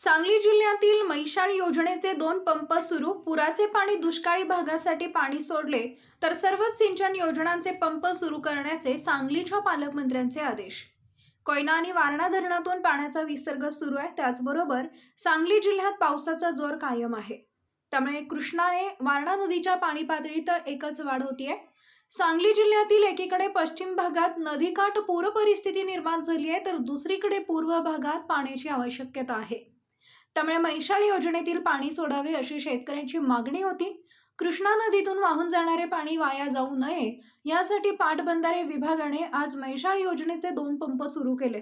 सांगली जिल्ह्यातील मैशाण योजनेचे दोन पंप सुरू पुराचे पाणी दुष्काळी भागासाठी पाणी सोडले तर सर्वच सिंचन योजनांचे पंप सुरू करण्याचे सांगलीच्या पालकमंत्र्यांचे आदेश. कोयना आणि वारणा धरणातून पाण्याचा विसर्ग सुरू आहे त्याचबरोबर सांगली जिल्ह्यात पावसाचा जोर कायम आहे. त्यामुळे कृष्णाने वारणा नदीच्या पाणी पातळीत एकच वाढ होतीये. सांगली जिल्ह्यातील एकीकडे पश्चिम भागात नदीकाठ पूर परिस्थिती निर्माण झाली आहे तर दुसरीकडे पूर्व भागात पाण्याची आवश्यकता आहे. त्यामुळे मैशाळ योजनेतील पाणी सोडावे अशी शेतकऱ्यांची मागणी होती. कृष्णा नदीतून वाहून जाणारे पाणी वाया जाऊ नये यासाठी पाटबंधारे विभागाने आज मैशाळ योजनेचे दोन पंप सुरू केले.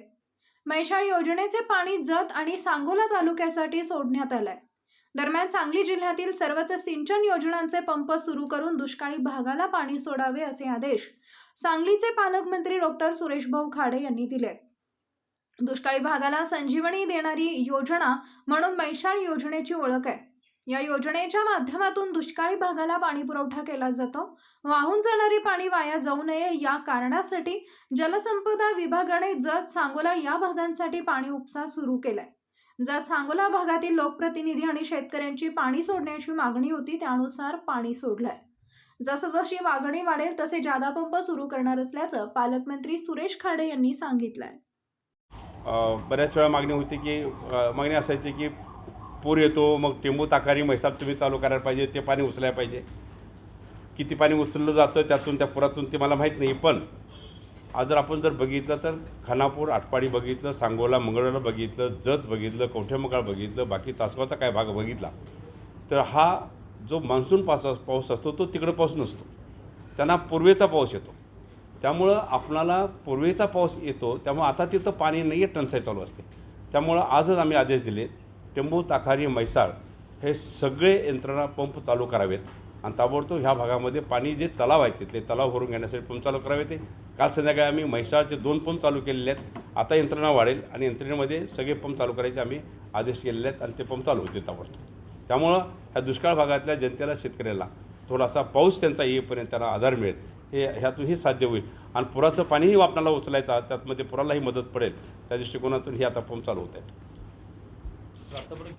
मैशाळ योजनेचे पाणी जत आणि सांगोला तालुक्यासाठी सोडण्यात आलंय. दरम्यान सांगली जिल्ह्यातील सर्वच सिंचन योजनांचे पंप सुरू करून दुष्काळी भागाला पाणी सोडावे असे आदेश सांगलीचे पालकमंत्री डॉक्टर सुरेशभाऊ खाडे यांनी दिले. दुष्काळी भागाला संजीवनी देणारी योजना म्हणून मैशाळ योजनेची ओळख आहे. या योजनेच्या माध्यमातून दुष्काळी भागाला पाणी पुरवठा केला जातो. वाहून जाणारे पाणी वाया जाऊ नये या कारणासाठी जलसंपदा विभागाने जत सांगोला या भागांसाठी पाणी उपसा सुरू केलाय. जत सांगोला भागातील लोकप्रतिनिधी आणि शेतकऱ्यांची पाणी सोडण्याची मागणी होती त्यानुसार पाणी सोडलंय. जसं जशी मागणी वाढेल तसे जादा पंप सुरू करणार असल्याचं पालकमंत्री सुरेश खाडे यांनी सांगितलंय. बऱ्याच वेळा मागणी होती की मागणी असायची की पूर येतो मग टेंबू ताकारी म्हैसाब तुम्ही चालू करायला पाहिजे ते पाणी उचलायला पाहिजे. किती पाणी उचललं जातं त्यातून त्या पुरातून ते मला माहीत नाही पण आज जर आपण जर बघितलं तर खानापूर आटपाडी बघितलं सांगोला मंगळवेढा बघितलं जत बघितलं कवठेमकाळ बघितलं बाकी तासगावचा काय भाग बघितला तर हा जो मान्सून पास पाऊस असतो तो तिकडं पाऊस नसतो. त्यांना पूर्वेचा पाऊस येतो. त्यामुळं आपणाला पूर्वेचा पाऊस येतो त्यामुळं आता तिथं पाणी नाही आहे टंचाई चालू असते. त्यामुळं आजच आम्ही आदेश दिले टेंबू ताखारी म्हैसाळ हे सगळे यंत्रणा पंप चालू करावेत. आणि ताबडतोब ह्या भागामध्ये पाणी जे तलाव आहेत तिथले तलाव भरून घेण्यासाठी पंप चालू करावे ते काल संध्याकाळी आम्ही म्हैसाळचे दोन पंप चालू केलेले आहेत. आता यंत्रणा वाढेल आणि यंत्रणेमध्ये सगळे पंप चालू करायचे आम्ही आदेश केलेले आहेत आणि ते पंप चालू होते ताबडतोब. त्यामुळं ह्या दुष्काळ भागातल्या जनतेला शेतकऱ्याला थोडासा पाऊस त्यांचा येईपर्यंत त्यांना आधार मिळेल. हे ह्यातूनही साध्य होईल. आणि पुराचं पाणीही आपणाला उचलायचं त्यातमध्ये पुरालाही मदत पडेल. त्या दृष्टिकोनातून हे आता पंप चालू होत आहेत.